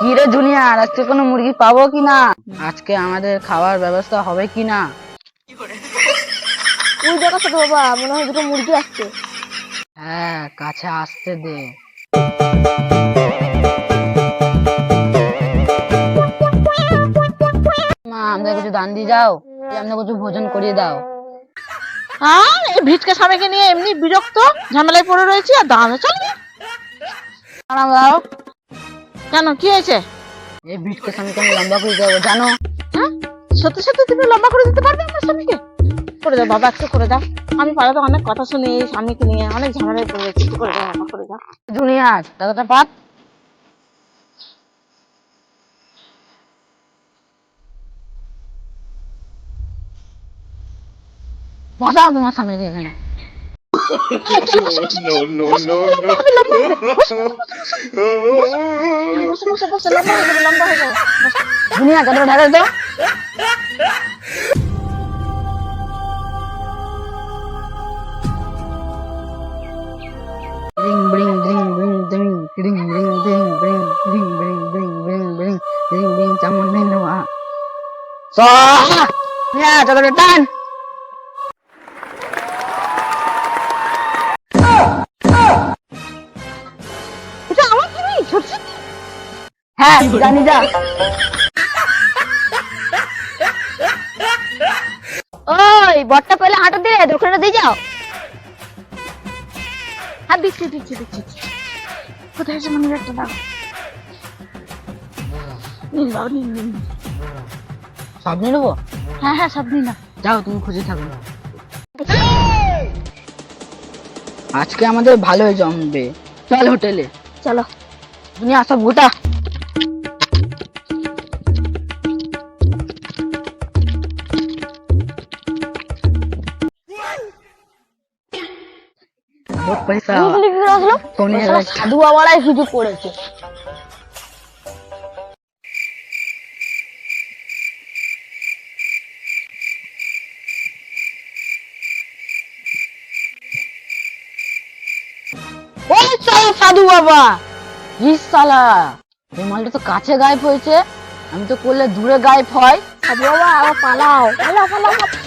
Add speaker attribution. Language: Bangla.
Speaker 1: কি রে জুনিয়ার আজকে কোনো মুরগি পাবো কি না আজকে আমাদের খাওয়ার ব্যবস্থা হবে কি না
Speaker 2: ওই দেখো ছোট বাবা মনে হয় দুটো মুরগি আসছে।
Speaker 1: হ্যাঁ কাছে আসতে দে। মা আমাদের কিছু দান দিয়ে যাও। আমাদের কিছু ভোজন করিয়ে দাও।
Speaker 3: হ্যাঁ এই ভিটকে স্বামীকে নিয়ে এমনি বিরক্ত ঝামেলায় পড়ে রয়েছি আর দাঁড়ানো চল
Speaker 1: দাঁড়াও।
Speaker 3: কেন কি হয়েছে?
Speaker 1: এই ভিটকে স্বামীকে আমি লম্বা করে দেবো জানো?
Speaker 3: হ্যাঁ? সত্যি সত্যি তুমি লম্বা করে দিতে পারবে আমার স্বামীকে করে দাও বাবা একটু করে দাও। আমি পাড়াতে অনেক কথা শুনি এই স্বামীকে নিয়ে অনেক ঝামেলায় পড়ে একটু করে দাও বাবা করে দাও।
Speaker 1: জুনিয়ার দাদাটা পাত বসাও তোমার স্বামী এখানে। no, no, no, no. Bos, bos, bos, lambah itu, ya, kadang ada itu.
Speaker 3: এটা আমার
Speaker 1: হ্যাঁ জানি যা।
Speaker 2: ওই বটটা পেলে হাঁটা দিয়ে দোকানে দিয়ে যাও।
Speaker 3: হ্যাঁ দিচ্ছি দিচ্ছি দিচ্ছি। কোথায় আছে মনে একটা দাও। নিন বাবা নিন নিন। নিন।
Speaker 1: সব নিয়ে নেব?
Speaker 3: হ্যাঁ হ্যাঁ সব নিন না
Speaker 1: যাও তুমি খুঁজে থাকো। আজকে আমাদের ভালোই জমবে। চল হোটেলে।
Speaker 2: চলো।
Speaker 1: তুমি আসো গোটা। পয়সা।
Speaker 2: সাধু বাবারাই সুযোগ করেছে।
Speaker 1: ওই চল সাধু বাবা ইসালা এই মালটা তো কাছে গায়েব হয়েছে আমি তো করলে দূরে গায়েব হয়
Speaker 2: সাধু বাবা আবার পালাও পালাও পালাও পালাও।